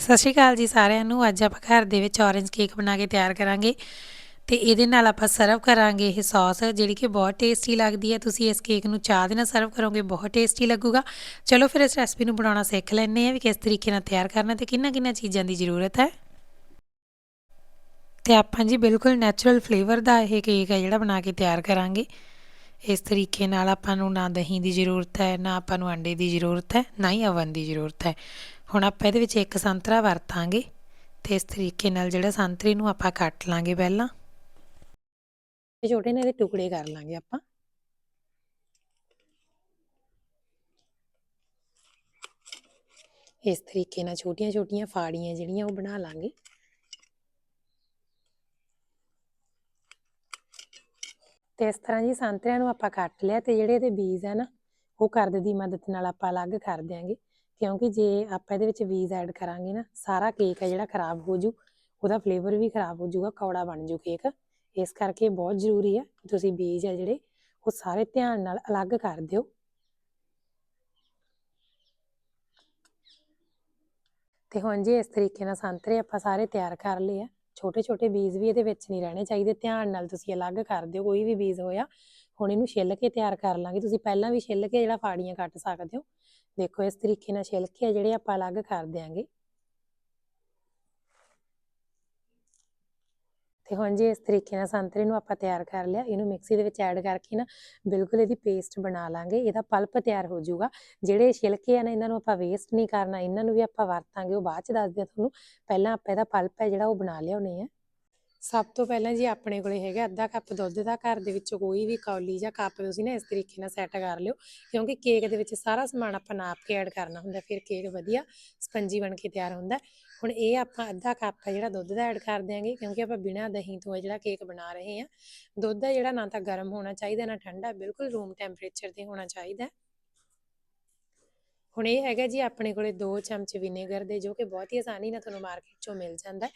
ਸਤਿ ਸ਼੍ਰੀ ਅਕਾਲ ਜੀ ਸਾਰਿਆਂ ਨੂੰ। ਅੱਜ ਆਪਾਂ ਘਰ ਦੇ ਵਿੱਚ ਔਰੇਂਜ ਕੇਕ ਬਣਾ ਕੇ ਤਿਆਰ ਕਰਾਂਗੇ ਤੇ ਇਹਦੇ ਨਾਲ ਆਪਾਂ ਸਰਵ ਕਰਾਂਗੇ ਇਹ ਸੌਸ ਜਿਹੜੀ ਕਿ ਬਹੁਤ ਟੇਸਟੀ ਲੱਗਦੀ ਹੈ। ਤੁਸੀਂ ਇਸ ਕੇਕ ਨੂੰ ਚਾਹ ਦੇ ਨਾਲ ਸਰਵ ਕਰੋਗੇ, ਬਹੁਤ ਟੇਸਟੀ ਲੱਗੂਗਾ। ਚਲੋ ਫਿਰ ਇਸ ਰੈਸਪੀ ਨੂੰ ਬਣਾਉਣਾ ਸਿੱਖ ਲੈਂਦੇ ਹਾਂ ਵੀ ਕਿਸ ਤਰੀਕੇ ਨਾਲ ਤਿਆਰ ਕਰਨਾ ਤੇ ਕਿੰਨਾ ਕਿੰਨਾ ਚੀਜ਼ਾਂ ਦੀ ਜ਼ਰੂਰਤ ਹੈ। ਤੇ ਆਪਾਂ ਜੀ ਬਿਲਕੁਲ ਨੈਚੁਰਲ ਫਲੇਵਰ ਦਾ ਇਹ ਕੇਕ ਹੈ ਜਿਹੜਾ ਬਣਾ ਕੇ ਤਿਆਰ ਕਰਾਂਗੇ। ਇਸ ਤਰੀਕੇ ਨਾਲ ਆਪਾਂ ਨੂੰ ਨਾ ਦਹੀਂ ਦੀ ਜ਼ਰੂਰਤ ਹੈ, ਨਾ ਆਪਾਂ ਨੂੰ ਅੰਡੇ ਦੀ ਜ਼ਰੂਰਤ ਹੈ, ਨਾ ਹੀ ਅਵਨ ਦੀ ਜ਼ਰੂਰਤ ਹੈ। ਹੁਣ ਆਪਾਂ ਇਹਦੇ ਵਿੱਚ ਇੱਕ ਸੰਤਰਾ ਵਰਤਾਂਗੇ ਤੇ ਇਸ ਤਰੀਕੇ ਨਾਲ ਜਿਹੜਾ ਸੰਤਰੀ ਨੂੰ ਆਪਾਂ ਕੱਟ ਲਾਂਗੇ ਪਹਿਲਾਂ। ਇਹ ਛੋਟੇ ਨੇ ਇਹਦੇ ਟੁਕੜੇ ਕਰ ਲਾਂਗੇ ਆਪਾਂ। ਇਸ ਤਰੀਕੇ ਨਾਲ ਛੋਟੀਆਂ-ਛੋਟੀਆਂ ਫਾੜੀਆਂ ਜਿਹੜੀਆਂ ਉਹ ਬਣਾ ਲਾਂਗੇ। ਤੇ ਇਸ ਤਰ੍ਹਾਂ ਜੀ ਸੰਤਰਿਆਂ ਨੂੰ ਆਪਾਂ ਕੱਟ ਲਿਆ ਤੇ ਜਿਹੜੇ ਇਹਦੇ ਬੀਜ ਆ ਨਾ, ਉਹ ਕਰਦ ਦੀ ਮਦਦ ਨਾਲ ਆਪਾਂ ਅਲੱਗ ਕਰ ਦਿਆਂਗੇ। ਕਿਉਂਕਿ ਜੇ ਆਪਾਂ ਇਹਦੇ ਵਿੱਚ ਬੀਜ ਐਡ ਕਰਾਂਗੇ ਨਾ, ਸਾਰਾ ਕੇਕ ਹੈ ਜਿਹੜਾ ਖਰਾਬ ਹੋ ਜੂ, ਉਹਦਾ ਫਲੇਵਰ ਵੀ ਖਰਾਬ ਹੋ ਜਾਊਗਾ ਕੌੜਾ ਬਣ ਜੂ ਕੇਕ ਇਸ ਕਰਕੇ ਬਹੁਤ ਜ਼ਰੂਰੀ ਹੈ ਕਿ ਤੁਸੀਂ ਬੀਜ ਆ ਜਿਹੜੇ, ਉਹ ਸਾਰੇ ਧਿਆਨ ਨਾਲ ਅਲੱਗ ਕਰ ਦਿਓ। ਤੇ ਹੁਣ ਜੀ ਇਸ ਤਰੀਕੇ ਨਾਲ ਸੰਤਰੇ ਆਪਾਂ ਸਾਰੇ ਤਿਆਰ ਕਰ ਲਏ ਆ ਛੋਟੇ ਛੋਟੇ ਬੀਜ ਵੀ ਇਹਦੇ ਵਿੱਚ ਨਹੀਂ ਰਹਿਣੇ ਚਾਹੀਦੇ, ਧਿਆਨ ਨਾਲ ਤੁਸੀਂ ਅਲੱਗ ਕਰ ਦਿਓ, ਕੋਈ ਵੀ ਬੀਜ ਹੋਇਆ, ਹੁਣ ਇਹਨੂੰ ਛਿੱਲ ਕੇ ਤਿਆਰ ਕਰ ਲਾਂਗੇ। ਤੁਸੀਂ ਪਹਿਲਾਂ ਵੀ ਛਿੱਲ ਕੇ ਜਿਹੜਾ ਫਾੜੀਆਂ ਕੱਟ ਸਕਦੇ ਹੋ ਦੇਖੋ ਇਸ ਤਰੀਕੇ ਨਾਲ ਛਿਲਕੇ ਆ ਜਿਹੜੇ ਆਪਾਂ ਅਲੱਗ ਕਰ ਦਿਆਂਗੇ। ਤੇ ਹੁਣ ਜੀ ਇਸ ਤਰੀਕੇ ਨਾਲ ਸੰਤਰੇ ਨੂੰ ਆਪਾਂ ਤਿਆਰ ਕਰ ਲਿਆ, ਇਹਨੂੰ ਮਿਕਸੀ ਦੇ ਵਿੱਚ ਐਡ ਕਰਕੇ ਨਾ ਬਿਲਕੁਲ ਇਹਦੀ ਪੇਸਟ ਬਣਾ ਲਾਂਗੇ, ਇਹਦਾ ਪਲਪ ਤਿਆਰ ਹੋ ਜਾਊਗਾ। ਜਿਹੜੇ ਛਿਲਕੇ ਆ ਨਾ, ਇਹਨਾਂ ਨੂੰ ਆਪਾਂ ਵੇਸਟ ਨਹੀਂ ਕਰਨਾ, ਇਹਨਾਂ ਨੂੰ ਵੀ ਆਪਾਂ ਵਰਤਾਂਗੇ, ਉਹ ਬਾਅਦ ਚ ਦੱਸਦੇ ਆ ਤੁਹਾਨੂੰ। ਪਹਿਲਾਂ ਆਪਾਂ ਇਹਦਾ ਪਲਪ ਹੈ ਜਿਹੜਾ ਉਹ ਬਣਾ ਲਿਆਉਣੇ ਆ। ਸਭ ਤੋਂ ਪਹਿਲਾਂ ਜੀ ਆਪਣੇ ਕੋਲੇ ਹੈਗਾ ਅੱਧਾ ਕੱਪ ਦੁੱਧ ਦਾ, ਘਰ ਦੇ ਵਿੱਚੋਂ ਕੋਈ ਵੀ ਕੌਲੀ ਜਾਂ ਕੱਪ ਤੁਸੀਂ ਨਾ ਇਸ ਤਰੀਕੇ ਨਾਲ ਸੈੱਟ ਕਰ ਲਿਓ, ਕਿਉਂਕਿ ਕੇਕ ਦੇ ਵਿੱਚ ਸਾਰਾ ਸਮਾਨ ਆਪਾਂ ਨਾਪ ਕੇ ਐਡ ਕਰਨਾ ਹੁੰਦਾ, ਫਿਰ ਕੇਕ ਵਧੀਆ ਸਪੰਜੀ ਬਣ ਕੇ ਤਿਆਰ ਹੁੰਦਾ। ਹੁਣ ਇਹ ਆਪਾਂ ਅੱਧਾ ਕੱਪ ਹੈ ਜਿਹੜਾ ਦੁੱਧ ਦਾ ਐਡ ਕਰ ਦਿਆਂਗੇ, ਕਿਉਂਕਿ ਆਪਾਂ ਬਿਨਾਂ ਦਹੀਂ ਤੋਂ ਇਹ ਜਿਹੜਾ ਕੇਕ ਬਣਾ ਰਹੇ ਹਾਂ, ਦੁੱਧ ਹੈ ਜਿਹੜਾ ਨਾ ਤਾਂ ਗਰਮ ਹੋਣਾ ਚਾਹੀਦਾ, ਨਾ ਠੰਡਾ, ਬਿਲਕੁਲ ਰੂਮ ਟੈਂਪਰੇਚਰ ਤੇ ਹੋਣਾ ਚਾਹੀਦਾ। ਹੁਣ ਇਹ ਹੈਗਾ ਜੀ ਆਪਣੇ ਕੋਲੇ 2 ਚਮਚ ਵਿਨੇਗਰ ਦੇ, ਜੋ ਕਿ ਬਹੁਤ ਹੀ ਆਸਾਨੀ ਨਾਲ ਤੁਹਾਨੂੰ ਮਾਰਕੀਟ ਚੋਂ ਮਿਲ ਜਾਂਦਾ।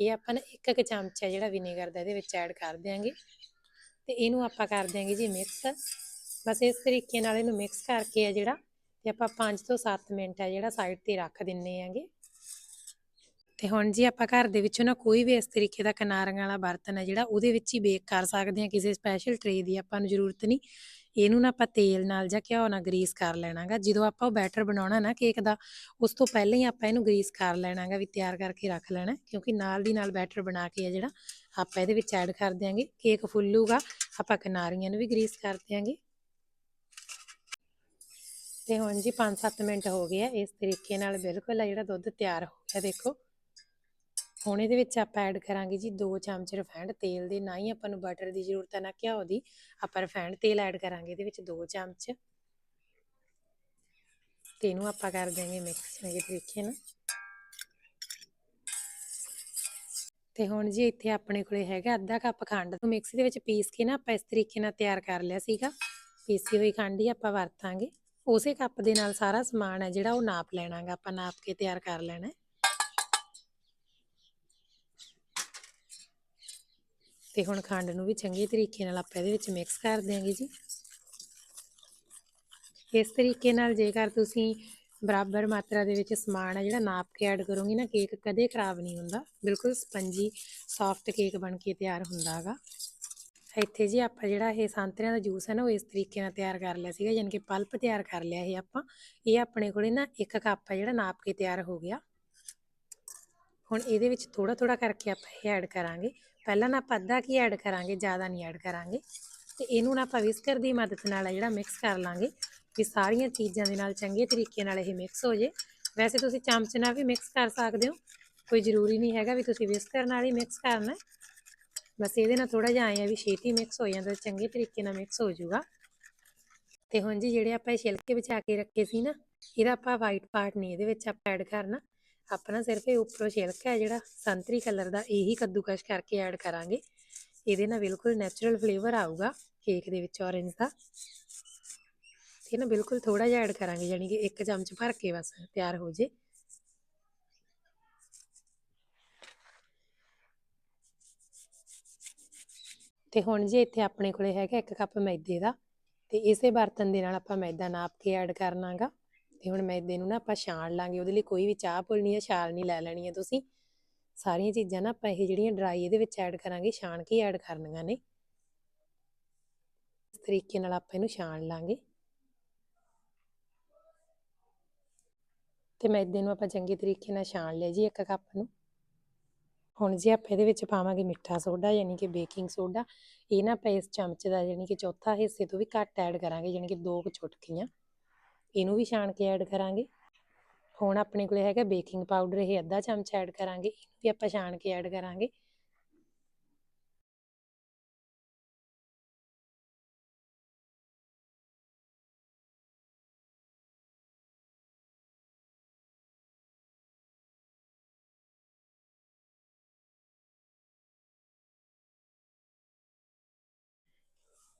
ਇਹ ਆਪਾਂ ਨਾ ਇੱਕ ਇੱਕ ਚਮਚ ਹੈ ਜਿਹੜਾ ਵਿਨੇਗਰ ਦਾ ਇਹਦੇ ਵਿੱਚ ਐਡ ਕਰ ਦਿਆਂਗੇ। ਤੇ ਇਹਨੂੰ ਆਪਾਂ ਕਰ ਦਿਆਂਗੇ ਜੀ ਮਿਕਸ ਬਸ ਇਸ ਤਰੀਕੇ ਨਾਲ ਇਹਨੂੰ ਮਿਕਸ ਕਰਕੇ ਆ ਜਿਹੜਾ, ਤੇ ਆਪਾਂ 5 ਤੋਂ 7 ਮਿੰਟ ਹੈ ਜਿਹੜਾ ਸਾਈਡ ਤੇ ਰੱਖ ਦਿੰਨੇ ਆਂਗੇ। ਤੇ ਹੁਣ ਜੀ ਆਪਾਂ ਘਰ ਦੇ ਵਿੱਚੋਂ ਨਾ ਕੋਈ ਵੀ ਇਸ ਤਰੀਕੇ ਦਾ ਕਿਨਾਰਾਂ ਵਾਲਾ ਬਰਤਨ ਹੈ ਜਿਹੜਾ, ਉਹਦੇ ਵਿੱਚ ਹੀ ਬੇਕ ਕਰ ਸਕਦੇ ਹਾਂ ਕਿਸੇ ਸਪੈਸ਼ਲ ਟਰੇ ਦੀ ਆਪਾਂ ਨੂੰ ਜ਼ਰੂਰਤ ਨਹੀਂ। ਇਹਨੂੰ ਨਾ ਆਪਾਂ ਤੇਲ ਨਾਲ ਜਾਂ ਘਿਓ ਨਾਲ ਗਰੀਸ ਕਰ ਲੈਣਾਗਾ। ਜਦੋਂ ਆਪਾਂ ਉਹ ਬੈਟਰ ਬਣਾਉਣਾ ਨਾ ਕੇਕ ਦਾ, ਉਸ ਤੋਂ ਪਹਿਲਾਂ ਹੀ ਆਪਾਂ ਇਹਨੂੰ ਗਰੀਸ ਕਰ ਲੈਣਾਗਾ ਵੀ ਤਿਆਰ ਕਰਕੇ ਰੱਖ ਲੈਣਾ, ਕਿਉਂਕਿ ਨਾਲ ਦੀ ਨਾਲ ਬੈਟਰ ਬਣਾ ਕੇ ਆ ਜਿਹੜਾ, ਆਪਾਂ ਇਹਦੇ ਵਿੱਚ ਐਡ ਕਰ ਦਿਆਂਗੇ। ਕੇਕ ਫੁੱਲੂਗਾ ਆਪਾਂ ਕਿਨਾਰੀਆਂ ਨੂੰ ਵੀ ਗਰੀਸ ਕਰ ਦਿਆਂਗੇ। ਤੇ ਹੁਣ ਜੀ 5-7 ਮਿੰਟ ਹੋ ਗਏ ਆ, ਇਸ ਤਰੀਕੇ ਨਾਲ ਬਿਲਕੁਲ ਆ ਜਿਹੜਾ ਦੁੱਧ ਤਿਆਰ ਹੋ ਗਿਆ, ਦੇਖੋ। ਹੁਣ ਇਹਦੇ ਵਿੱਚ ਆਪਾਂ ਐਡ ਕਰਾਂਗੇ ਜੀ 2 ਚਮਚ ਰਿਫਾਈਂਡ ਤੇਲ ਦੇ, ਨਾ ਹੀ ਆਪਾਂ ਨੂੰ ਬਟਰ ਦੀ ਜ਼ਰੂਰਤ ਹੈ, ਨਾ ਘਿਓ ਦੀ, ਆਪਾਂ ਰਿਫਾਈਂਡ ਤੇਲ ਐਡ ਕਰਾਂਗੇ ਇਹਦੇ ਵਿੱਚ 2 ਚਮਚ। ਤੇ ਇਹਨੂੰ ਆਪਾਂ ਕਰ ਦੇਵਾਂਗੇ ਮਿਕਸ ਚੰਗੇ ਤਰੀਕੇ ਨਾਲ ਤੇ ਹੁਣ ਜੀ ਇੱਥੇ ਆਪਣੇ ਕੋਲੇ ਹੈਗਾ ਅੱਧਾ ਕੱਪ ਖੰਡ। ਨੂੰ ਮਿਕਸੀ ਦੇ ਵਿੱਚ ਪੀਸ ਕੇ ਨਾ ਆਪਾਂ ਇਸ ਤਰੀਕੇ ਨਾਲ ਤਿਆਰ ਕਰ ਲਿਆ ਸੀਗਾ। ਪੀਸੀ ਹੋਈ ਖੰਡ ਹੀ ਆਪਾਂ ਵਰਤਾਂਗੇ। ਉਸੇ ਕੱਪ ਦੇ ਨਾਲ ਸਾਰਾ ਸਮਾਨ ਹੈ ਜਿਹੜਾ ਉਹ ਨਾਪ ਲੈਣਾਗਾ, ਆਪਾਂ ਨਾਪ ਕੇ ਤਿਆਰ ਕਰ ਲੈਣਾ ਤੇ ਹੁਣ ਖੰਡ ਨੂੰ ਵੀ ਚੰਗੇ ਤਰੀਕੇ ਨਾਲ ਆਪਾਂ ਇਹਦੇ ਵਿੱਚ ਮਿਕਸ ਕਰ ਦਿਆਂਗੇ ਜੀ। ਇਸ ਤਰੀਕੇ ਨਾਲ ਜੇਕਰ ਤੁਸੀਂ ਬਰਾਬਰ ਮਾਤਰਾ ਦੇ ਵਿੱਚ ਸਮਾਨ ਹੈ ਜਿਹੜਾ ਨਾਪ ਕੇ ਐਡ ਕਰੋਗੇ ਨਾ ਕੇਕ ਕਦੇ ਖਰਾਬ ਨਹੀਂ ਹੁੰਦਾ। ਬਿਲਕੁਲ ਸਪੰਜੀ ਸੌਫਟ ਕੇਕ ਬਣ ਕੇ ਤਿਆਰ ਹੁੰਦਾ ਹੈਗਾ। ਇੱਥੇ ਜੀ ਆਪਾਂ ਜਿਹੜਾ ਇਹ ਸੰਤਰਿਆਂ ਦਾ ਜੂਸ ਹੈ ਨਾ, ਉਹ ਇਸ ਤਰੀਕੇ ਨਾਲ ਤਿਆਰ ਕਰ ਲਿਆ ਸੀਗਾ, ਯਾਨੀ ਕਿ ਪਲਪ ਤਿਆਰ ਕਰ ਲਿਆ ਇਹ ਆਪਾਂ। ਇਹ ਆਪਣੇ ਕੋਲੇ ਨਾ ਇੱਕ ਕੱਪ ਹੈ ਜਿਹੜਾ ਨਾਪ ਕੇ ਤਿਆਰ ਹੋ ਗਿਆ। ਹੁਣ ਇਹਦੇ ਵਿੱਚ ਥੋੜਾ ਥੋੜਾ ਕਰਕੇ ਆਪਾਂ ਇਹ ਐਡ ਕਰਾਂਗੇ। ਪਹਿਲਾਂ ਨਾ ਆਪਾਂ ਅੱਧਾ ਕੀ ਐਡ ਕਰਾਂਗੇ, ਜ਼ਿਆਦਾ ਨਹੀਂ ਐਡ ਕਰਾਂਗੇ। ਤੇ ਇਹਨੂੰ ਨਾ ਆਪਾਂ ਵਿਸਕਰ ਦੀ ਮਦਦ ਨਾਲ ਜਿਹੜਾ ਮਿਕਸ ਕਰ ਲਾਂਗੇ, ਵੀ ਸਾਰੀਆਂ ਚੀਜ਼ਾਂ ਦੇ ਨਾਲ ਚੰਗੇ ਤਰੀਕੇ ਨਾਲ ਇਹ ਮਿਕਸ ਹੋ ਜੇ। ਵੈਸੇ ਤੁਸੀਂ ਚਮਚ ਨਾਲ ਵੀ ਮਿਕਸ ਕਰ ਸਕਦੇ ਹੋ। ਕੋਈ ਜ਼ਰੂਰੀ ਨਹੀਂ ਹੈਗਾ ਵੀ ਤੁਸੀਂ ਵਿਸਕਰ ਨਾਲ ਹੀ ਮਿਕਸ ਕਰਨਾ। ਬਸ ਇਹਦੇ ਨਾਲ ਥੋੜਾ ਜਿਹਾ ਆਏ ਆ ਵੀ ਛੇਤੀ ਮਿਕਸ ਹੋ ਜਾਂਦਾ, ਚੰਗੇ ਤਰੀਕੇ ਨਾਲ ਮਿਕਸ ਹੋ ਜਾਊਗਾ। ਤੇ ਹੁਣ ਜੀ ਜਿਹੜੇ ਆਪਾਂ ਇਹ ਛਿਲਕੇ ਵਿਛਾ ਕੇ ਰੱਖੇ ਸੀ ਨਾ, ਇਹਦਾ ਆਪਾਂ ਵਾਈਟ ਪਾਰਟ ਨਹੀਂ ਇਹਦੇ ਵਿੱਚ ਆਪਾਂ ਐਡ ਕਰਨਾ। ਆਪਣਾ ਸਿਰਫ ਇਹ ਉੱਪਰੋਂ ਛਿਲਕਾ ਹੈ ਜਿਹੜਾ ਸੰਤਰੀ ਕਲਰ ਦਾ ਇਹੀ ਕੱਦੂਕਸ਼ ਕਰਕੇ ਐਡ ਕਰਾਂਗੇ। ਇਹਦੇ ਨਾਲ ਬਿਲਕੁਲ ਨੈਚੁਰਲ ਫਲੇਵਰ ਆਊਗਾ ਕੇਕ ਦੇ ਵਿੱਚ ਔਰੇਂਜ ਦਾ। ਤੇ ਨਾ ਬਿਲਕੁਲ ਥੋੜਾ ਜਿਹਾ ਐਡ ਕਰਾਂਗੇ ਯਾਨੀ ਕਿ ਇੱਕ ਚਮਚ ਭਰ ਕੇ ਬਸ ਤਿਆਰ ਹੋ ਜੇ। ਤੇ ਹੁਣ ਜੇ ਇੱਥੇ ਆਪਣੇ ਕੋਲੇ ਹੈਗਾ ਇੱਕ ਕੱਪ ਮੈਦੇ ਦਾ, ਤੇ ਇਸੇ ਬਰਤਨ ਦੇ ਨਾਲ ਆਪਾਂ ਮੈਦਾ ਨਾਪ ਕੇ ਐਡ ਕਰਨਾਗਾ ਤੇ ਹੁਣ ਮੈਦੇ ਨੂੰ ਨਾ ਆਪਾਂ ਛਾਣ ਲਾਂਗੇ, ਉਹਦੇ ਲਈ ਕੋਈ ਵੀ ਚਾਹ ਪੁੱਲਣੀ ਛਾਲ ਛਾਲਣੀ ਲੈ ਲੈਣੀ ਹੈ ਤੁਸੀਂ। ਸਾਰੀਆਂ ਚੀਜ਼ਾਂ ਨਾ ਆਪਾਂ ਇਹ ਜਿਹੜੀਆਂ ਡਰਾਈ ਇਹਦੇ ਵਿੱਚ ਐਡ ਕਰਾਂਗੇ, ਛਾਣ ਕੇ ਐਡ ਕਰਨੀਆਂ ਨੇ। ਇਸ ਤਰੀਕੇ ਨਾਲ ਆਪਾਂ ਇਹਨੂੰ ਛਾਣ ਲਾਂਗੇ। ਤੇ ਮੈਦੇ ਨੂੰ ਆਪਾਂ ਚੰਗੇ ਤਰੀਕੇ ਨਾਲ ਛਾਣ ਲਿਆ ਜੀ ਇੱਕ ਕੱਪ ਨੂੰ। ਹੁਣ ਜੀ ਆਪਾਂ ਇਹਦੇ ਵਿੱਚ ਪਾਵਾਂਗੇ ਮਿੱਠਾ ਸੋਡਾ, ਯਾਨੀ ਕਿ ਬੇਕਿੰਗ ਸੋਡਾ ਇਹ ਨਾ ਆਪਾਂ ਇਸ ਚਮਚ ਦਾ ਯਾਨੀ ਕਿ ਚੌਥਾ ਹਿੱਸੇ ਤੋਂ ਵੀ ਘੱਟ ਐਡ ਕਰਾਂਗੇ, ਯਾਨੀ ਕਿ ਦੋ ਕੁ ਚੁਟਕੀਆਂ। ਇਹਨੂੰ ਵੀ ਛਾਣ ਕੇ ਐਡ ਕਰਾਂਗੇ। ਹੁਣ ਆਪਣੇ ਕੋਲੇ ਹੈਗਾ ਬੇਕਿੰਗ ਪਾਊਡਰ ਇਹ ਅੱਧਾ ਚਮਚ ਐਡ ਕਰਾਂਗੇ। ਇਹਨੂੰ ਵੀ ਆਪਾਂ ਛਾਣ ਕੇ ਐਡ ਕਰਾਂਗੇ।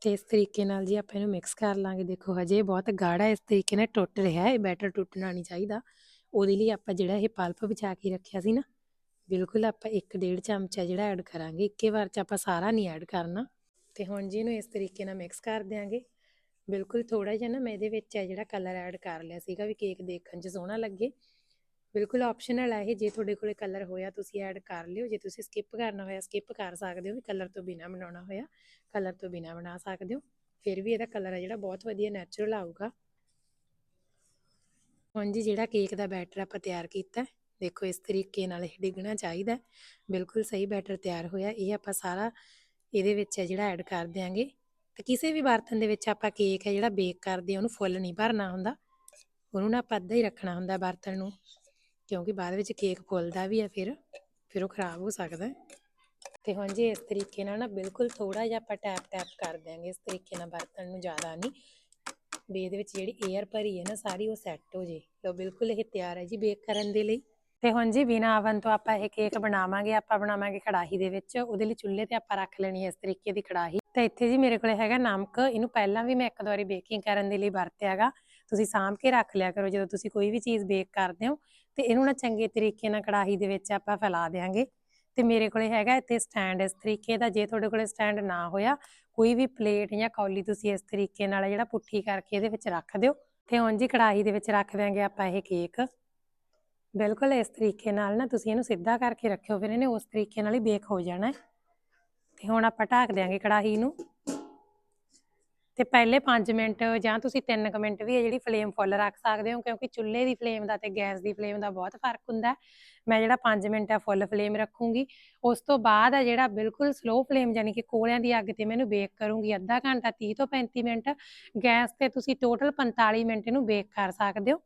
ਤੇ ਇਸ ਤਰੀਕੇ ਨਾਲ ਜੀ ਆਪਾਂ ਇਹਨੂੰ ਮਿਕਸ ਕਰ ਲਾਂਗੇ, ਦੇਖੋ ਹਜੇ ਬਹੁਤ ਗਾੜਾ ਇਸ ਤਰੀਕੇ ਨਾਲ ਟੁੱਟ ਰਿਹਾ ਹੈ, ਇਹ ਬੈਟਰ ਟੁੱਟਣਾ ਨਹੀਂ ਚਾਹੀਦਾ। ਉਹਦੇ ਲਈ ਆਪਾਂ ਜਿਹੜਾ ਇਹ ਪਲਪ ਬਚਾ ਕੇ ਰੱਖਿਆ ਸੀ ਨਾ, ਬਿਲਕੁਲ ਆਪਾਂ 1.5 ਚਮਚਾ ਜਿਹੜਾ ਐਡ ਕਰਾਂਗੇ। ਇੱਕੇ ਵਾਰ ਚ ਆਪਾਂ ਸਾਰਾ ਨਹੀਂ ਐਡ ਕਰਨਾ। ਤੇ ਹੁਣ ਜੀ ਇਹਨੂੰ ਇਸ ਤਰੀਕੇ ਨਾਲ ਮਿਕਸ ਕਰ ਦਿਆਂਗੇ, ਬਿਲਕੁਲ ਥੋੜਾ ਜਿਹਾ ਨਾ ਮੈਂ ਇਹਦੇ ਵਿੱਚ ਹੈ ਜਿਹੜਾ ਕਲਰ ਐਡ ਕਰ ਲਿਆ ਸੀਗਾ ਵੀ ਕੇਕ ਦੇਖਣ 'ਚ ਸੋਹਣਾ ਲੱਗੇ। ਬਿਲਕੁਲ ਆਪਸ਼ਨਲ ਹੈ ਇਹ, ਜੇ ਤੁਹਾਡੇ ਕੋਲੇ ਕਲਰ ਹੋਇਆ ਤੁਸੀਂ ਐਡ ਕਰ ਲਿਓ, ਜੇ ਤੁਸੀਂ ਸਕਿਪ ਕਰਨਾ ਹੋਇਆ ਸਕਿਪ ਕਰ ਸਕਦੇ ਹੋ ਵੀ ਕਲਰ ਤੋਂ ਬਿਨਾ ਬਣਾਉਣਾ ਹੋਇਆ ਕਲਰ ਤੋਂ ਬਿਨਾ ਬਣਾ ਸਕਦੇ ਹੋ, ਫਿਰ ਵੀ ਇਹਦਾ ਕਲਰ ਹੈ ਜਿਹੜਾ ਬਹੁਤ ਵਧੀਆ ਨੈਚੁਰਲ ਆਊਗਾ। ਹੁਣ ਜੀ ਜਿਹੜਾ ਕੇਕ ਦਾ ਬੈਟਰ ਆਪਾਂ ਤਿਆਰ ਕੀਤਾ, ਦੇਖੋ ਇਸ ਤਰੀਕੇ ਨਾਲ ਇਹ ਡਿੱਗਣਾ ਚਾਹੀਦਾ ਬਿਲਕੁਲ ਸਹੀ ਬੈਟਰ ਤਿਆਰ ਹੋਇਆ, ਇਹ ਆਪਾਂ ਸਾਰਾ ਇਹਦੇ ਵਿੱਚ ਹੈ ਜਿਹੜਾ ਐਡ ਕਰ ਦਿਆਂਗੇ। ਤੇ ਕਿਸੇ ਵੀ ਬਰਤਨ ਦੇ ਵਿੱਚ ਆਪਾਂ ਕੇਕ ਹੈ ਜਿਹੜਾ ਬੇਕ ਕਰਦੇ ਉਹਨੂੰ ਫੁੱਲ ਨਹੀਂ ਭਰਨਾ ਹੁੰਦਾ, ਉਹਨੂੰ ਨਾ ਆਪਾਂ ਅੱਧਾ ਹੀ ਰੱਖਣਾ ਹੁੰਦਾ ਬਰਤਨ ਨੂੰ। ਕਿਉਂਕਿ ਬਾਅਦ ਵਿੱਚ ਕੇਕ ਫੁੱਲਦਾ ਵੀ ਆ ਫਿਰ ਫਿਰ ਉਹ ਖਰਾਬ ਹੋ ਸਕਦਾ ਤੇ ਹੁਣ ਜੀ ਇਸ ਤਰੀਕੇ ਨਾਲ ਨਾ ਬਿਲਕੁਲ ਥੋੜਾ ਜਿਹਾ ਆਪਾਂ ਟੈਪ ਟੈਪ ਕਰ ਦਿਆਂਗੇ, ਇਸ ਤਰੀਕੇ ਨਾਲ ਬਰਤਨ ਨੂੰ ਜ਼ਿਆਦਾ ਨਹੀਂ, ਵੀ ਇਹਦੇ ਵਿੱਚ ਜਿਹੜੀ 에ਅਰ ਭਰੀ ਹੈ ਨਾ ਸਾਰੀ ਉਹ ਸੈੱਟ ਹੋ ਜੇ ਲੋ ਬਿਲਕੁਲ ਇਹ ਤਿਆਰ ਹੈ ਜੀ ਬੇਕ ਕਰਨ ਦੇ ਲਈ। ਤੇ ਹੁਣ ਜੀ ਬਿਨਾ ਅਵਨ ਤੋਂ ਆਪਾਂ ਇਹ ਕੇਕ ਬਣਾਵਾਂਗੇ, ਆਪਾਂ ਬਣਾਵਾਂਗੇ ਕੜਾਹੀ ਦੇ ਵਿੱਚ, ਉਹਦੇ ਲਈ ਚੁੱਲ੍ਹੇ ਤੇ ਆਪਾਂ ਰੱਖ ਲੈਣੀ ਹੈ ਇਸ ਤਰੀਕੇ ਦੀ ਕੜਾਹੀ। ਤਾਂ ਇੱਥੇ ਜੀ ਮੇਰੇ ਕੋਲੇ ਹੈਗਾ ਨਮਕ, ਇਹਨੂੰ ਪਹਿਲਾਂ ਵੀ ਮੈਂ ਇੱਕ ਦੋ ਵਾਰੀ ਬੇਕਿੰਗ ਕਰਨ ਦੇ ਲਈ ਵਰਤਿਆਗਾ ਤੁਸੀਂ ਸਾਂਭ ਕੇ ਰੱਖ ਲਿਆ ਕਰੋ, ਜਦੋਂ ਤੁਸੀਂ ਕੋਈ ਵੀ ਚੀਜ਼ ਬੇਕ ਕਰਦੇ ਹੋ, ਤੇ ਇਹਨੂੰ ਨਾ ਚੰਗੇ ਤਰੀਕੇ ਨਾਲ ਕੜਾਹੀ ਦੇ ਵਿੱਚ ਆਪਾਂ ਫੈਲਾ ਦੇਾਂਗੇ ਤੇ ਮੇਰੇ ਕੋਲੇ ਹੈਗਾ ਇੱਥੇ ਸਟੈਂਡ ਇਸ ਤਰੀਕੇ ਦਾ, ਜੇ ਤੁਹਾਡੇ ਕੋਲੇ ਸਟੈਂਡ ਨਾ ਹੋਇਆ, ਕੋਈ ਵੀ ਪਲੇਟ ਜਾਂ ਕੌਲੀ ਤੁਸੀਂ ਇਸ ਤਰੀਕੇ ਨਾਲ ਜਿਹੜਾ ਪੁੱਠੀ ਕਰਕੇ ਇਹਦੇ ਵਿੱਚ ਰੱਖ ਦਿਓ। ਤੇ ਹੁਣ ਜੀ ਕੜਾਹੀ ਦੇ ਵਿੱਚ ਰੱਖ ਦਿਆਂਗੇ ਆਪਾਂ ਇਹ ਕੇਕ ਬਿਲਕੁਲ ਇਸ ਤਰੀਕੇ ਨਾਲ ਨਾ ਤੁਸੀਂ ਇਹਨੂੰ ਸਿੱਧਾ ਕਰਕੇ ਰੱਖਿਓ, ਫਿਰ ਇਹਨੇ ਉਸ ਤਰੀਕੇ ਨਾਲ ਹੀ ਬੇਕ ਹੋ ਜਾਣਾ। ਤੇ ਹੁਣ ਆਪਾਂ ਢੱਕ ਦਿਆਂਗੇ ਕੜਾਹੀ ਨੂੰ। ਤੇ ਪਹਿਲੇ 5 ਮਿੰਟ ਜਾਂ ਤੁਸੀਂ 3 ਮਿੰਟ ਵੀ ਹੈ ਜਿਹੜੀ ਫਲੇਮ ਫੁੱਲ ਰੱਖ ਸਕਦੇ ਹੋ, ਕਿਉਂਕਿ ਚੁੱਲ੍ਹੇ ਦੀ ਫਲੇਮ ਦਾ ਤੇ ਗੈਸ ਦੀ ਫਲੇਮ ਦਾ ਬਹੁਤ ਫ਼ਰਕ ਹੁੰਦਾ ਮੈਂ ਜਿਹੜਾ 5 ਮਿੰਟ ਆ ਫੁੱਲ ਫਲੇਮ ਰੱਖੂੰਗੀ। ਉਸ ਤੋਂ ਬਾਅਦ ਆ ਜਿਹੜਾ ਬਿਲਕੁਲ ਸਲੋ ਫਲੇਮ ਯਾਨੀ ਕਿ ਕੋਲਿਆਂ ਦੀ ਅੱਗ ਤੇ ਮੈਨੂੰ ਬੇਕ ਕਰੂੰਗੀ ਅੱਧਾ ਘੰਟਾ 30 ਤੋਂ 35 ਮਿੰਟ। ਗੈਸ ਤੇ ਤੁਸੀਂ ਟੋਟਲ 45 ਮਿੰਟ ਇਹਨੂੰ ਬੇਕ ਕਰ ਸਕਦੇ ਹੋ।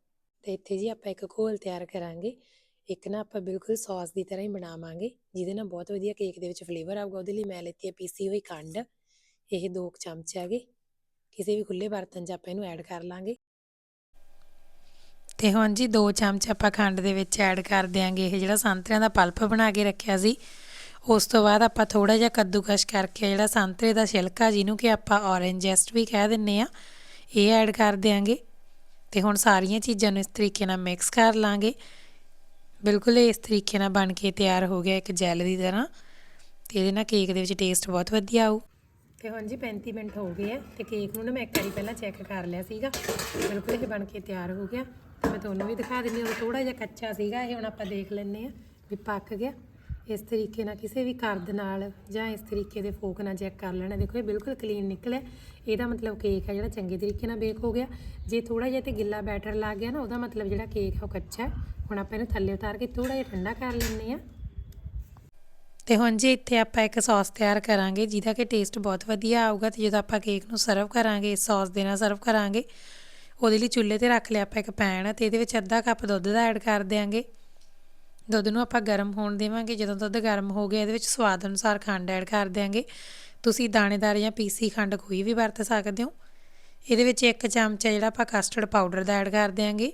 ਤੇ ਇੱਥੇ ਜੀ ਆਪਾਂ ਇੱਕ ਘੋਲ ਤਿਆਰ ਕਰਾਂਗੇ। ਇੱਕ ਨਾ ਆਪਾਂ ਬਿਲਕੁਲ ਸੌਸ ਦੀ ਤਰ੍ਹਾਂ ਹੀ ਬਣਾਵਾਂਗੇ, ਜਿਹਦੇ ਨਾਲ ਬਹੁਤ ਵਧੀਆ ਕੇਕ ਦੇ ਵਿੱਚ ਫਲੇਵਰ ਆਊਗਾ। ਉਹਦੇ ਲਈ ਮੈਂ ਲੈਤੀ ਹੈ ਪੀਸੀ ਹੋਈ ਖੰਡ। ਇਹ ਦੋ ਚਮਚ ਹੈਗੇ। ਕਿਸੇ ਵੀ ਖੁੱਲੇ ਬਰਤਨ 'ਚ ਆਪਾਂ ਇਹਨੂੰ ਐਡ ਕਰ ਲਾਂਗੇ। ਤੇ ਹੁਣ ਜੀ 2 ਚਮਚ ਆਪਾਂ ਖੰਡ ਦੇ ਵਿੱਚ ਐਡ ਕਰ ਦਿਆਂਗੇ। ਇਹ ਜਿਹੜਾ ਸੰਤਰਿਆਂ ਦਾ ਪਲਪ ਬਣਾ ਕੇ ਰੱਖਿਆ ਸੀ, ਉਸ ਤੋਂ ਬਾਅਦ ਆਪਾਂ ਥੋੜਾ ਜਿਹਾ ਕੱਦੂਕਸ਼ ਕਰਕੇ ਜਿਹੜਾ ਸੰਤਰੇ ਦਾ ਛਿਲਕਾ ਜਿਹਨੂੰ ਕਿ ਆਪਾਂ ਔਰੇਂਜ ਜੈਸਟ ਵੀ ਕਹਿ ਦਿੰਨੇ ਆ, ਇਹ ਐਡ ਕਰ ਦਿਆਂਗੇ। ਤੇ ਹੁਣ ਸਾਰੀਆਂ ਚੀਜ਼ਾਂ ਨੂੰ ਇਸ ਤਰੀਕੇ ਨਾਲ ਮਿਕਸ ਕਰ ਲਾਂਗੇ। ਬਿਲਕੁਲ ਇਸ ਤਰੀਕੇ ਨਾਲ ਬਣ ਕੇ ਤਿਆਰ ਹੋ ਗਿਆ ਇੱਕ ਜੈਲ ਦੀ ਤਰ੍ਹਾਂ। ਤੇ ਇਹਦੇ ਨਾਲ ਕੇਕ ਦੇ ਵਿੱਚ ਟੇਸਟ ਬਹੁਤ ਵਧੀਆ ਆਊ। ਤੇ ਹੁਣ ਜੀ 35 ਮਿੰਟ ਹੋ ਗਏ ਆ ਤੇ ਕੇਕ ਨੂੰ ਨਾ ਮੈਂ ਇੱਕ ਵਾਰੀ ਪਹਿਲਾਂ ਚੈੱਕ ਕਰ ਲਿਆ ਸੀਗਾ। ਬਿਲਕੁਲ ਇਹ ਬਣ ਕੇ ਤਿਆਰ ਹੋ ਗਿਆ। ਤੇ ਮੈਂ ਤੁਹਾਨੂੰ ਵੀ ਦਿਖਾ ਦਿੰਦੀ ਹਾਂ ਥੋੜਾ ਜਿਹਾ ਕੱਚਾ ਸੀਗਾ, ਇਹ ਹੁਣ ਆਪਾਂ ਦੇਖ ਲੈਂਦੇ ਆ ਵੀ ਪੱਕ ਗਿਆ। ਇਸ ਤਰੀਕੇ ਨਾਲ ਕਿਸੇ ਵੀ ਕਰਦ ਨਾਲ ਜਾਂ ਇਸ ਤਰੀਕੇ ਦੇ ਫੋਕ ਨਾਲ ਚੈੱਕ ਕਰ ਲੈਣਾ। ਦੇਖੋ, ਇਹ ਬਿਲਕੁਲ ਕਲੀਨ ਨਿਕਲਿਆ। ਇਹਦਾ ਮਤਲਬ ਕੇਕ ਹੈ ਜਿਹੜਾ ਚੰਗੇ ਤਰੀਕੇ ਨਾਲ ਬੇਕ ਹੋ ਗਿਆ। ਜੇ ਥੋੜਾ ਜਿਹਾ ਤੇ ਗਿੱਲਾ ਬੈਟਰ ਲੱਗ ਗਿਆ ਨਾ, ਉਹਦਾ ਮਤਲਬ ਜਿਹੜਾ ਕੇਕ ਹੈ ਉਹ ਕੱਚਾ ਹੁਣ ਆਪਾਂ ਇਹਨੂੰ ਥੱਲੇ ਉਤਾਰ ਕੇ ਥੋੜਾ ਜਿਹਾ ਠੰਡਾ ਕਰ ਲੈਂਦੇ ਆ ਤੇ ਹੁਣ ਜੀ ਇੱਥੇ ਆਪਾਂ ਇੱਕ ਸੌਸ ਤਿਆਰ ਕਰਾਂਗੇ, ਜਿਹਦਾ ਕਿ ਟੇਸਟ ਬਹੁਤ ਵਧੀਆ ਆਊਗਾ, ਤੇ ਜਦੋਂ ਆਪਾਂ ਕੇਕ ਨੂੰ ਸਰਵ ਕਰਾਂਗੇ ਇਸ ਸੌਸ ਦੇ ਨਾਲ ਸਰਵ ਕਰਾਂਗੇ, ਉਹਦੇ ਲਈ ਚੁੱਲ੍ਹੇ ਤੇ ਰੱਖ ਲਿਆ ਆਪਾਂ ਇੱਕ ਪੈਨ ਤੇ ਇਹਦੇ ਵਿੱਚ ਅੱਧਾ ਕੱਪ ਦੁੱਧ ਦਾ ਐਡ ਕਰ ਦਿਆਂਗੇ। ਦੁੱਧ ਨੂੰ ਆਪਾਂ ਗਰਮ ਹੋਣ ਦੇਵਾਂਗੇ, ਜਦੋਂ ਦੁੱਧ ਗਰਮ ਹੋ ਗਿਆ, ਇਹਦੇ ਵਿੱਚ ਸਵਾਦ ਅਨੁਸਾਰ ਖੰਡ ਐਡ ਕਰ ਦਿਆਂਗੇ। ਤੁਸੀਂ ਦਾਣੇਦਾਰ ਜਾਂ ਪੀਸੀ ਖੰਡ ਕੋਈ ਵੀ ਵਰਤ ਸਕਦੇ ਹੋ। ਇਹਦੇ ਵਿੱਚ ਇੱਕ ਚਮਚਾ ਜਿਹੜਾ ਆਪਾਂ ਕਸਟਰਡ ਪਾਊਡਰ ਦਾ ਐਡ ਕਰ ਦਿਆਂਗੇ,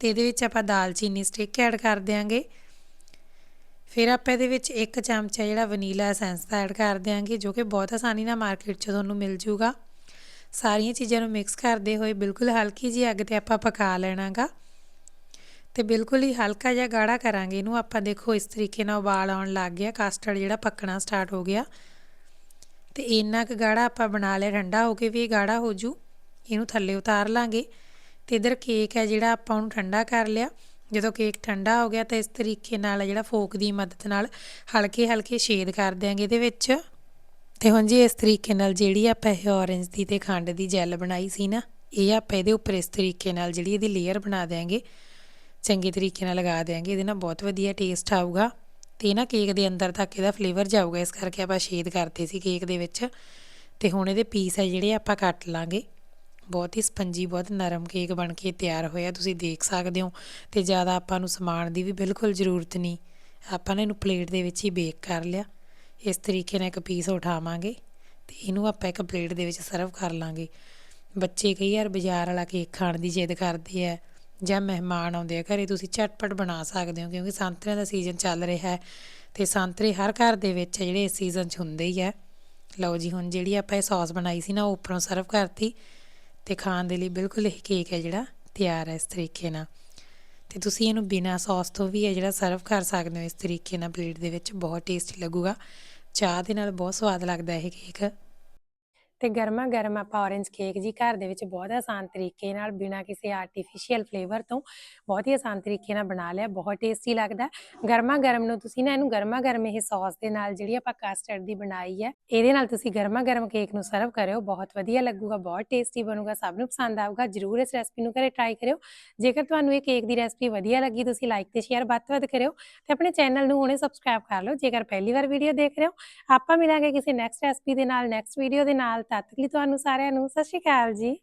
ਤੇ ਇਹਦੇ ਵਿੱਚ ਆਪਾਂ ਦਾਲਚੀਨੀ ਸਟਿਕ ਐਡ ਕਰ ਦਿਆਂਗੇ। ਫਿਰ ਆਪਾਂ ਇਹਦੇ ਵਿੱਚ ਇੱਕ ਚਮਚਾ ਜਿਹੜਾ ਵਨੀਲਾ ਐਸੈਂਸ ਦਾ ਐਡ ਕਰ ਦਿਆਂਗੇ, ਜੋ ਕਿ ਬਹੁਤ ਆਸਾਨੀ ਨਾਲ ਮਾਰਕੀਟ 'ਚ ਤੁਹਾਨੂੰ ਮਿਲ ਜੂਗਾ। ਸਾਰੀਆਂ ਚੀਜ਼ਾਂ ਨੂੰ ਮਿਕਸ ਕਰਦੇ ਹੋਏ ਬਿਲਕੁਲ ਹਲਕੀ ਜਿਹੀ ਅੱਗ ਤੇ ਆਪਾਂ ਪਕਾ ਲੈਣਾਗਾ। ਤੇ ਬਿਲਕੁਲ ਹੀ ਹਲਕਾ ਜਿਹਾ ਗਾੜਾ ਕਰਾਂਗੇ ਇਹਨੂੰ। ਆਪਾਂ ਦੇਖੋ ਇਸ ਤਰੀਕੇ ਨਾਲ ਉਬਾਲ ਆਉਣ ਲੱਗ ਗਿਆ ਕਸਟਰਡ ਜਿਹੜਾ ਪੱਕਣਾ ਸਟਾਰਟ ਹੋ ਗਿਆ। ਤੇ ਇੰਨਾ ਕੁ ਗਾੜਾ ਆਪਾਂ ਬਣਾ ਲਿਆ, ਠੰਡਾ ਹੋ ਕੇ ਵੀ ਇਹ ਗਾੜਾ ਹੋ ਜੂ। ਇਹਨੂੰ ਥੱਲੇ ਉਤਾਰ ਲਾਂਗੇ। ਤੇ ਇਧਰ ਕੇਕ ਹੈ ਜਿਹੜਾ ਆਪਾਂ ਉਹਨੂੰ ਠੰਡਾ ਕਰ ਲਿਆ। ਜਦੋਂ ਕੇਕ ਠੰਡਾ ਹੋ ਗਿਆ ਤਾਂ ਇਸ ਤਰੀਕੇ ਨਾਲ ਜਿਹੜਾ ਫੋਕ ਦੀ ਮਦਦ ਨਾਲ ਹਲਕੇ ਹਲਕੇ ਛੇਦ ਕਰ ਦਿਆਂਗੇ ਇਹਦੇ ਵਿੱਚ। ਤੇ ਹੁਣ ਜੀ ਇਸ ਤਰੀਕੇ ਨਾਲ ਜਿਹੜੀ ਆਪਾਂ ਇਹ ਔਰੰਜ ਦੀ ਤੇ ਖੰਡ ਦੀ ਜੈਲ ਬਣਾਈ ਸੀ ਨਾ, ਇਹ ਆਪਾਂ ਇਹਦੇ ਉੱਪਰ ਇਸ ਤਰੀਕੇ ਨਾਲ ਜਿਹੜੀ ਇਹਦੀ ਲੇਅਰ ਬਣਾ ਦਿਆਂਗੇ। ਚੰਗੇ ਤਰੀਕੇ ਨਾਲ ਲਗਾ ਦਿਆਂਗੇ, ਇਹਦੇ ਨਾਲ ਬਹੁਤ ਵਧੀਆ ਟੇਸਟ ਆਊਗਾ। ਤੇ ਨਾ ਕੇਕ ਦੇ ਅੰਦਰ ਤੱਕ ਇਹਦਾ ਫਲੇਵਰ ਜਾਊਗਾ, ਇਸ ਕਰਕੇ ਆਪਾਂ ਛੇਦ ਕਰਤੇ ਸੀ ਕੇਕ ਦੇ ਵਿੱਚ। ਤੇ ਹੁਣ ਇਹਦੇ ਪੀਸ ਹੈ ਜਿਹੜੇ ਆਪਾਂ ਕੱਟ ਲਾਂਗੇ। ਬਹੁਤ ਹੀ ਸਪੰਜੀ, ਬਹੁਤ ਨਰਮ ਕੇਕ ਬਣ ਕੇ ਤਿਆਰ ਹੋਇਆ, ਤੁਸੀਂ ਦੇਖ ਸਕਦੇ ਹੋ। ਤੇ ਜ਼ਿਆਦਾ ਆਪਾਂ ਨੂੰ ਸਮਾਨ ਦੀ ਵੀ ਬਿਲਕੁਲ ਜ਼ਰੂਰਤ ਨਹੀਂ। ਆਪਾਂ ਨੇ ਇਹਨੂੰ ਪਲੇਟ ਦੇ ਵਿੱਚ ਹੀ ਬੇਕ ਕਰ ਲਿਆ। ਇਸ ਤਰੀਕੇ ਨਾਲ ਇੱਕ ਪੀਸ ਉਠਾਵਾਂਗੇ ਤੇ ਇਹਨੂੰ ਆਪਾਂ ਇੱਕ ਪਲੇਟ ਦੇ ਵਿੱਚ ਸਰਵ ਕਰ ਲਾਂਗੇ। ਬੱਚੇ ਕਈ ਵਾਰ ਬਾਜ਼ਾਰ ਵਾਲਾ ਕੇਕ ਖਾਣ ਦੀ ਜਿੱਦ ਕਰਦੇ ਆ ਜਾਂ ਮਹਿਮਾਨ ਆਉਂਦੇ ਆ, ਘਰੇ ਤੁਸੀਂ ਝਟਪਟ ਬਣਾ ਸਕਦੇ ਹੋ, ਕਿਉਂਕਿ ਸੰਤਰਿਆਂ ਦਾ ਸੀਜ਼ਨ ਚੱਲ ਰਿਹਾ ਹੈ। ਤੇ ਸੰਤਰੇ ਹਰ ਘਰ ਦੇ ਵਿੱਚ ਜਿਹੜੇ ਇਸ ਸੀਜ਼ਨ 'ਚ ਹੁੰਦੇ ਹੀ ਆ। ਲਓ ਜੀ, ਹੁਣ ਜਿਹੜੀ ਆਪਾਂ ਇਹ ਸੌਸ ਬਣਾਈ ਸੀ ਨਾ, ਉਹ ਉੱਪਰੋਂ ਸਰਵ ਕਰਤੀ। ਤੇ ਖਾਣ ਦੇ ਲਈ ਬਿਲਕੁਲ ਇਹ ਕੇਕ ਹੈ ਜਿਹੜਾ ਤਿਆਰ ਹੈ ਇਸ ਤਰੀਕੇ ਨਾਲ। ਤੇ ਤੁਸੀਂ ਇਹਨੂੰ ਬਿਨਾ ਸੌਸ ਤੋਂ ਵੀ ਹੈ ਜਿਹੜਾ ਸਰਵ ਕਰ ਸਕਦੇ ਹੋ ਇਸ ਤਰੀਕੇ ਨਾਲ, ਪਲੇਟ ਦੇ ਵਿੱਚ ਬਹੁਤ ਟੇਸਟੀ ਲੱਗੂਗਾ। ਚਾਹ ਦੇ ਨਾਲ ਬਹੁਤ ਸਵਾਦ ਲੱਗਦਾ ਇਹ ਕੇਕ। ਤੇ ਗਰਮਾ ਗਰਮ ਆਪਾਂ ਔਰੇਂਜ ਕੇਕ ਜੀ ਘਰ ਦੇ ਵਿੱਚ ਬਹੁਤ ਆਸਾਨ ਤਰੀਕੇ ਨਾਲ ਬਿਨਾਂ ਕਿਸੇ ਆਰਟੀਫੀਸ਼ੀਅਲ ਫਲੇਵਰ ਤੋਂ ਬਹੁਤ ਹੀ ਆਸਾਨ ਤਰੀਕੇ ਨਾਲ ਬਣਾ ਲਿਆ, ਬਹੁਤ ਟੇਸਟੀ ਲੱਗਦਾ। ਗਰਮਾ ਗਰਮ ਨੂੰ ਤੁਸੀਂ ਨਾ ਇਹਨੂੰ ਗਰਮਾ ਗਰਮ ਇਹ ਸੌਸ ਦੇ ਨਾਲ ਜਿਹੜੀ ਆਪਾਂ ਕਸਟਰਡ ਦੀ ਬਣਾਈ ਹੈ, ਇਹਦੇ ਨਾਲ ਤੁਸੀਂ ਗਰਮਾ ਗਰਮ ਕੇਕ ਨੂੰ ਸਰਵ ਕਰਿਓ, ਬਹੁਤ ਵਧੀਆ ਲੱਗੂਗਾ, ਬਹੁਤ ਟੇਸਟੀ ਬਣੂਗਾ, ਸਭ ਨੂੰ ਪਸੰਦ ਆਊਗਾ, ਜਰੂਰ ਇਸ ਰੈਸਪੀ ਨੂੰ ਘਰੇ ਟਰਾਈ ਕਰਿਓ। ਜੇਕਰ ਤੁਹਾਨੂੰ ਇਹ ਕੇਕ ਦੀ ਰੈਸਪੀ ਵਧੀਆ ਲੱਗੀ, ਤੁਸੀਂ ਲਾਈਕ ਤੇ ਸ਼ੇਅਰ ਵੱਧ ਤੋਂ ਵੱਧ ਕਰਿਓ ਤੇ ਆਪਣੇ ਚੈਨਲ ਨੂੰ ਹੁਣੇ ਸਬਸਕ੍ਰਾਈਬ ਕਰ ਲਓ, ਜੇਕਰ ਪਹਿਲੀ ਵਾਰ ਵੀਡੀਓ ਦੇਖ ਰਹੇ ਹੋ, ਆਪਾਂ ਮਿਲਾਂਗੇ ਕਿਸੇ ਨੈਕਸਟ ਰੈਸਪੀ ਦੇ ਨਾਲ ਨੈਕਸਟ ਵੀਡੀਓ ਦੇ ਨਾਲ। ਤਦ ਤੱਕ ਲਈ ਤੁਹਾਨੂੰ ਸਾਰਿਆਂ ਨੂੰ ਸਤਿ ਸ਼੍ਰੀ ਅਕਾਲ ਜੀ।